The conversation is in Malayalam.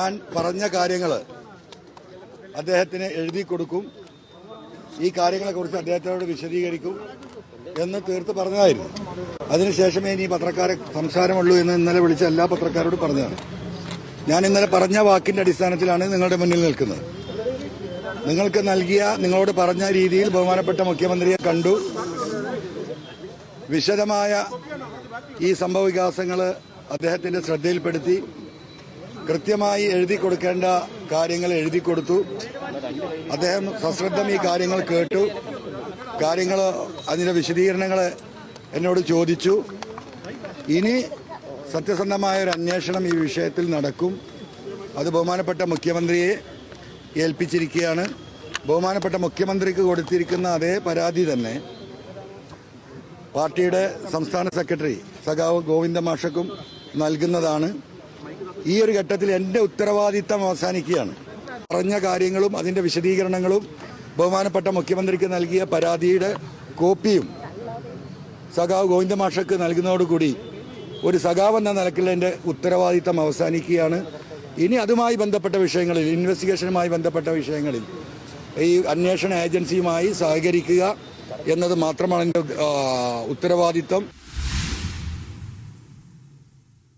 ഞാൻ പറഞ്ഞ കാര്യങ്ങൾ അദ്ദേഹത്തിന് എഴുതി കൊടുക്കും. ഈ കാര്യങ്ങളെക്കുറിച്ച് അദ്ദേഹത്തോട് വിശദീകരിക്കും എന്ന് തീർത്ത് പറഞ്ഞതായിരുന്നു. അതിനുശേഷമേ ഇനി പത്രക്കാരെ സംസാരമുള്ളൂ എന്ന് ഇന്നലെ വിളിച്ച എല്ലാ പത്രക്കാരോടും പറഞ്ഞതാണ്. ഞാൻ ഇന്നലെ പറഞ്ഞ വാക്കിന്റെ അടിസ്ഥാനത്തിലാണ് നിങ്ങളുടെ മുന്നിൽ നിൽക്കുന്നത്. നിങ്ങൾക്ക് നൽകിയ നിങ്ങളോട് പറഞ്ഞ രീതിയിൽ ബഹുമാനപ്പെട്ട മുഖ്യമന്ത്രിയെ കണ്ടു. വിശദമായ ഈ സംഭവ വികാസങ്ങൾ അദ്ദേഹത്തിന്റെ ശ്രദ്ധയിൽപ്പെടുത്തി. കൃത്യമായി എഴുതി കൊടുക്കേണ്ട കാര്യങ്ങൾ എഴുതി കൊടുത്തു. അദ്ദേഹം സശ്രദ്ധം ഈ കാര്യങ്ങൾ കേട്ടു. കാര്യങ്ങൾ അതിന്റെ വിശദീകരണങ്ങൾ എന്നോട് ചോദിച്ചു. ഇനി സത്യസന്ധമായ ഒരു അന്വേഷണം ഈ വിഷയത്തിൽ നടക്കും. അത് ബഹുമാനപ്പെട്ട മുഖ്യമന്ത്രിയെ ഏൽപ്പിച്ചിരിക്കുകയാണ്. ബഹുമാനപ്പെട്ട മുഖ്യമന്ത്രിക്ക് കൊടുത്തിരിക്കുന്ന അതേ പരാതി തന്നെ പാർട്ടിയുടെ സംസ്ഥാന സെക്രട്ടറി സഖാവ് ഗോവിന്ദ മാഷക്കും നൽകുന്നതാണ്. ഈ ഒരു ഘട്ടത്തിൽ എന്റെ ഉത്തരവാദിത്തം അവസാനിക്കുകയാണ്. പറഞ്ഞ കാര്യങ്ങളും അതിന്റെ വിശദീകരണങ്ങളും ബഹുമാനപ്പെട്ട മുഖ്യമന്ത്രിക്ക് നൽകിയ പരാതിയുടെ കോപ്പിയും സഖാവ് ഗോവിന്ദ മാഷക്ക് നൽകുന്നതോടുകൂടി ഒരു സഖാവ് എന്ന നിലക്കിൽ എന്റെ ഉത്തരവാദിത്തം അവസാനിക്കുകയാണ്. ഇനി അതുമായി ബന്ധപ്പെട്ട വിഷയങ്ങളിൽ ഇൻവെസ്റ്റിഗേഷനുമായി ബന്ധപ്പെട്ട വിഷയങ്ങളിൽ ഈ അന്വേഷണ ഏജൻസിയുമായി സഹകരിക്കുക എന്നത് മാത്രമാണ് എന്റെ ഉത്തരവാദിത്തം.